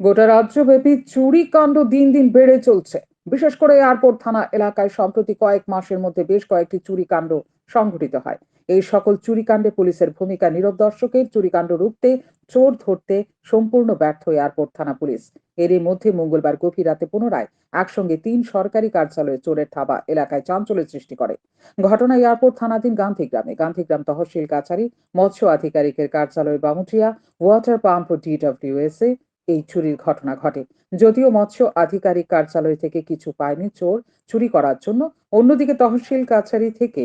গোটা রাজ্যব্যাপী চুরি কাণ্ড দিন দিন বেড়ে চলছে। বিশেষ করে এয়ারপোর্ট থানা এলাকায় সম্প্রতি কয়েক মাসের মধ্যে বেশ কয়েকটি চুরি কাণ্ড সংঘটিত হয়। এই সকল চুরিকাণ্ডে পুলিশের ভূমিকা নীরব দর্শকের চুরিকাণ্ড রুখতে, চোর ধরতে সম্পূর্ণ ব্যর্থ এয়ারপোর্ট থানা পুলিশ। এরই মধ্যে মঙ্গলবার গভীর রাতে পুনরায় একসঙ্গে তিন সরকারি কার্যালয়ে চোরের থাবা এলাকায় চাঞ্চল্যের সৃষ্টি করে। ঘটনা এয়ারপোর্ট থানাধীন গান্ধীগ্রামে গান্ধীগ্রাম তহসিল কাছারি মৎস্য আধিকারিকের কার্যালয় বামুটিয়া, ওয়াটার পাম্প ডিডব্লিউএসএ এই চুরির ঘটনা ঘটে। যদিও মৎস্য আধিকারিক কার্যালয় থেকে কিছু পায়নি চোর চুরি করার জন্য, অন্যদিকে তহসিল কাছারি থেকে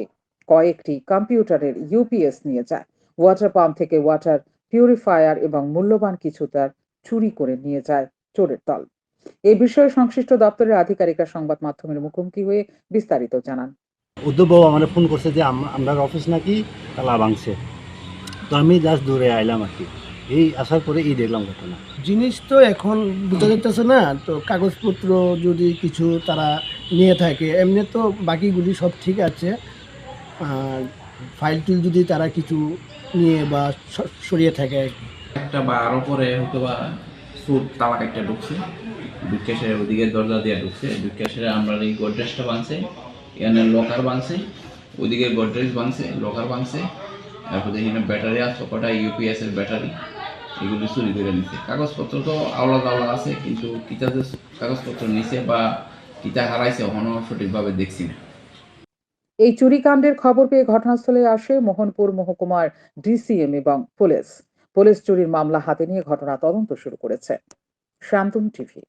কয়েকটি কম্পিউটারের ইউপিএস নিয়ে যায়। ওয়াটার পাম্প থেকে ওয়াটার পিউরিফায়ার এবং মূল্যবান কিছু তার চুরি করে নিয়ে যায় চোরের দল। এই বিষয়ে সংশ্লিষ্ট দপ্তরের আধিকারিকরা সংবাদ মাধ্যমের মুখোমুখি হয়ে বিস্তারিত জানান। উদ্ধববাবু আমার ফোন করছে যে আপনার অফিস নাকি তালা ভাঙছে তো আমি জাস্ট দূরে আইলাম আর কি। এই আসার পরে এই দেখলাম ঘটনা। জিনিস তো এখন বোঝা যাইতেছে না তো কাগজপত্র যদি কিছু তারা নিয়ে থাকে এমনি তো বাকিগুলি সব ঠিক আছে। আর ফাইল টিল যদি তারা কিছু নিয়ে বা সরিয়ে থাকে আর কি। একটা বা আরও পরে হয়তো বা সুর তালাক একটা ঢুকছে ঢুকে সে ওদিকে দরজা দিয়ে ঢুকছে ঢুকে সে আমরা এই গোদরেজটা ভাঙছে এখানে লকার ভাঙছে ওদিকে গোদরেজ ভাঙছে লকার ভাঙছে তারপরে এখানে ব্যাটারি আছে কটা ইউপিএস এর ব্যাটারি। এগুলি চুরি করে নিছে। কাগজপত্র তো আওলা দাওলা আছে, কিন্তু কিতা যে কাগজপত্র নিছে বা কিতা হারাইছে এখনও সঠিকভাবে দেখছি না। এই চুরিকাণ্ডের খবর পেয়ে ঘটনাস্থলে আসে মোহনপুর মহকুমার ডিসিএম এবং পুলিশ। পুলিশ চুরির মামলা হাতে নিয়ে ঘটনা তদন্ত শুরু করেছে। শান্তন টিভি।